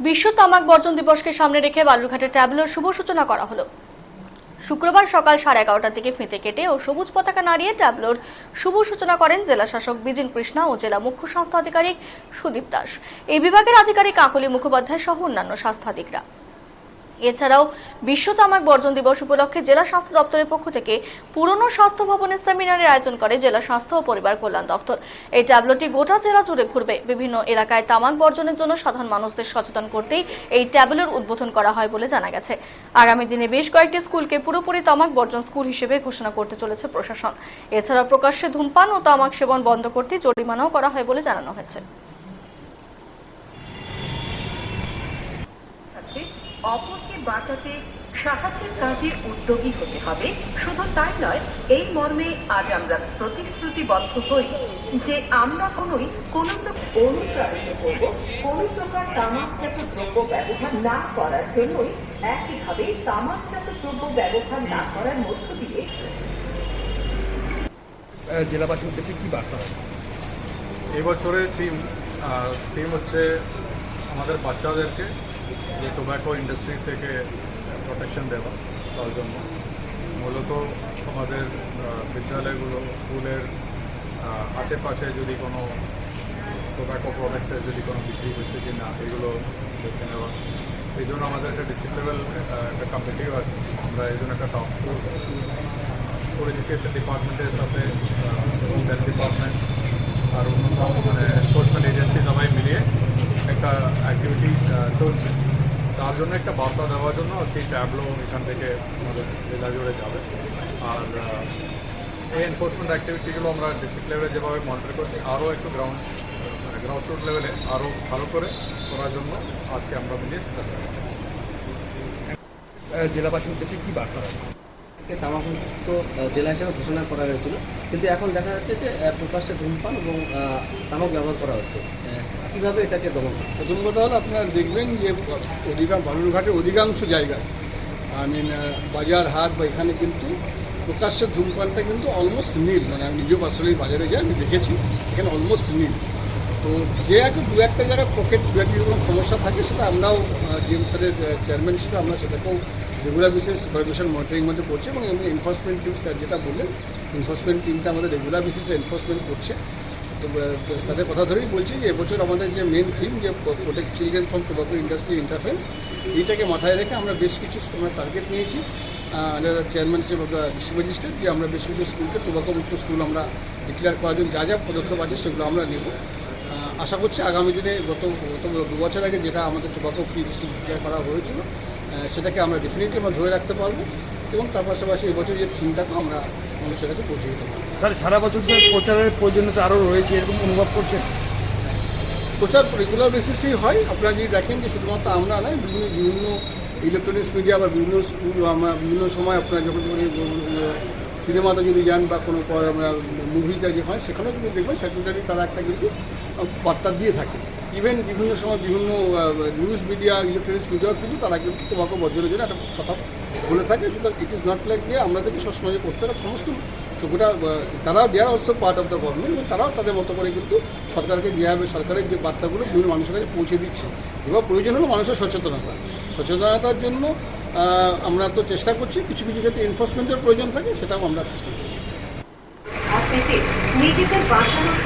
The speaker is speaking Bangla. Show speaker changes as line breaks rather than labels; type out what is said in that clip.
বিশ্ব তামাক বর্জন দিবসকে সামনে রেখে বালুরঘাটে ট্যাবলোর শুভ সূচনা করা হলো। শুক্রবার সকাল সাড়ে এগারোটার দিকে ফেঁতে কেটে ও সবুজ পতাকা নাড়িয়ে ট্যাবলোর শুভ সূচনা করেন জেলা শাসক বিজিন কৃষ্ণা ও জেলা মুখ্য স্বাস্থ্য আধিকারিক সুদীপ দাস। এই বিভাগের আধিকারিক কাকলি মুখোপাধ্যায় সহ অন্যান্য স্বাস্থ্য এছাড়াও বিশ্ব তামাক বর্জন দিবস উপলক্ষে জেলা স্বাস্থ্য দপ্তরের পক্ষ থেকে পুরনো স্বাস্থ্য ভবনের সেমিনারের আয়োজন করে জেলা স্বাস্থ্য ও পরিবার কল্যাণ দপ্তর। এই ট্যাবলোটি গোটা জেলা জুড়ে ঘুরবে। বিভিন্ন এলাকায় তামাক বর্জনের জন্য সাধারণ মানুষদের সচেতন করতেই এই ট্যাবলোর উদ্বোধন করা হয় বলে জানা গেছে। আগামী দিনে বেশ কয়েকটি স্কুলকে পুরোপুরি তামাক বর্জন স্কুল হিসেবে ঘোষণা করতে চলেছে প্রশাসন। এছাড়া প্রকাশ্যে ধূমপান ও তামাক সেবন বন্ধ করতে জরিমানাও করা হয় বলে জানানো হয়েছে
সাথে অপরকে বাঁচাতে সাহায্যের কাজে উদ্যোগী হতে হবে। শুধু তাই নয় এই মর্মে আজ আমরা প্রতিশ্রুতিবদ্ধ হই যে আমরা কোনোই কোন অনুপ্রাণিত করব কোন প্রকার তামাকজাত দ্রব্য ব্যবহার না করার জন্যই একইভাবে তামাকজাত দ্রব্য ব্যবহার না করার মধ্য দিয়ে
আহ, জেলাবাসীর উদ্দেশ্যে কি বার্তা
এবছরের থিম থিম হচ্ছে আমাদের বাচ্চাদেরকে যে টোব্যাকো ইন্ডাস্ট্রি থেকে প্রোটেকশন দেওয়া, তার জন্য। মূলত আমাদের বিদ্যালয়গুলো, স্কুলের আশেপাশে যদি কোনো টোব্যাকো প্রোডাক্টসের যদি কোনো বিক্রি হচ্ছে কি না, এগুলো দেখে নেওয়া। এই জন্য আমাদের একটা ডিস্ট্রিক্ট লেভেল একটা কমিটিও আছে। আমরা এই জন্য একটা টাস্ক ফোর্স স্কুল এডুকেশন ডিপার্টমেন্টের সাথে হেলথ ডিপার্টমেন্ট আর অন্য মানে এনফোর্সমেন্ট এজেন্সি সবাই মিলিয়ে অ্যাক্টিভিটি চলছে। তার জন্য একটা বার্তা দেওয়ার জন্য এই ট্যাবলো এখান থেকে আমাদের জেলা জুড়ে যাবে। আর আহ, এই এনফোর্সমেন্ট অ্যাক্টিভিটিগুলো আমরা ডিস্ট্রিক্ট লেভেলে যেভাবে মনিটর করছি আরও একটু গ্রাউন্ড গ্রাউন্ড রুট লেভেলে আরও ভালো করে করার জন্য আজকে আমরা মিলিয়ে সেটা
জেলাবাসীর উদ্দেশ্যে কি বার্তা হবে
তামাকমুক্ত জেলা হিসেবে ঘোষণা করা হয়েছিল। কিন্তু এখন দেখা যাচ্ছে যে প্রকাশ্যে ধূমপান এবং তামাক ব্যবহার করা হচ্ছে। কীভাবে এটাকে দমন?
প্রথম কথা হলো আপনারা দেখবেন যে, অধিকাংশ বালুরঘাটের অধিকাংশ জায়গায়, আই মিন বাজার হাট বা এখানে কিন্তু প্রকাশ্যে ধূমপানটা কিন্তু অলমোস্ট নীল। মানে আমি নিজেও পার্সোনালি বাজারে যাই, আমি দেখেছি, এখানে অলমোস্ট নীল। তো যে একটা দু একটা জায়গায় পকেট দু একটা সমস্যা থাকে সেটা আমরাও জিএম স্যারের চেয়ারম্যান হিসেবে আমরা সেটাকেও রেগুলার বেসিস সুপারভিশন মনিটরিং মধ্যে করছি এবং এমনি এনফোর্সমেন্ট টিম স্যার যেটা বললেন এনফোর্সমেন্ট টিমটা আমাদের রেগুলার বেসিসে এনফোর্সমেন্ট করছে। তো স্যারের কথা ধরেই বলছি যে এবছর আমাদের যে মেন থিম যে protect children from tobacco industry interference এইটাকে মাথায় রেখে আমরা বেশ কিছু আমরা টার্গেট নিয়েছি। Under chairmanship of the district যে আমরা বেশ কিছু স্কুলকে টোবাকো মুক্ত স্কুল আমরা ডিক্লেয়ার করার জন্য যা যা পদক্ষেপ আছে সেগুলো আমরা নেব। আশা করছি আগামী দিনে গত গত দু বছর আগে যেটা আমাদের টোবাকো ফ্রি ডিস্ট্রিক্ট ডিক্লেয়ার করা হয়েছিল সেটাকে আমরা ডেফিনেটলি আমরা ধরে রাখতে পারব এবং তার পাশাপাশি এবছর যে থিমটাকে আমরা মানুষের কাছে পৌঁছে দিতে পারব।
স্যার সারা বছর ধরে প্রচারের প্রয়োজনীয়তা আরও রয়েছে এরকম অনুভব করছেন?
প্রচার রেগুলার বেসিসেই হয়। আপনারা যদি দেখেন যে শুধুমাত্র আমরা নয় বিভিন্ন বিভিন্ন ইলেকট্রনিক্স মিডিয়া বা বিভিন্ন স্কুল আমরা বিভিন্ন সময় আপনারা যখন সিনেমাতে যদি যান বা কোনো মুভিটা যে হয়, সেখানেও কিন্তু দেখবেন সেখানে তারা একটা কিন্তু বার্তা দিয়ে থাকে। ইভেন বিভিন্ন সময় বিভিন্ন নিউজ মিডিয়া ইলেকট্রনিক্স মিডিয়াও কিন্তু তারা কিন্তু তোমাকে বর্জনের জন্য একটা কথা বলে থাকে। সুতরাং ইট ইজ নট লাইক যে আমাদেরকে সবসময় করতে হবে সমস্ত গোটা তারাও there also part of the government এবং তারাও তাদের মতো করে কিন্তু সরকারকে যেভাবে সরকারের যে বার্তাগুলো বিভিন্ন মানুষের কাছে পৌঁছে দিচ্ছে। এবার প্রয়োজন হলো মানুষের সচেতনতা। সচেতনতার জন্য আমরা তো চেষ্টা করছি, কিছু কিছু ক্ষেত্রে এনফোর্সমেন্টের প্রয়োজন থাকে, সেটাও আমরা চেষ্টা করছি।
নিজেদের বাঁচানোর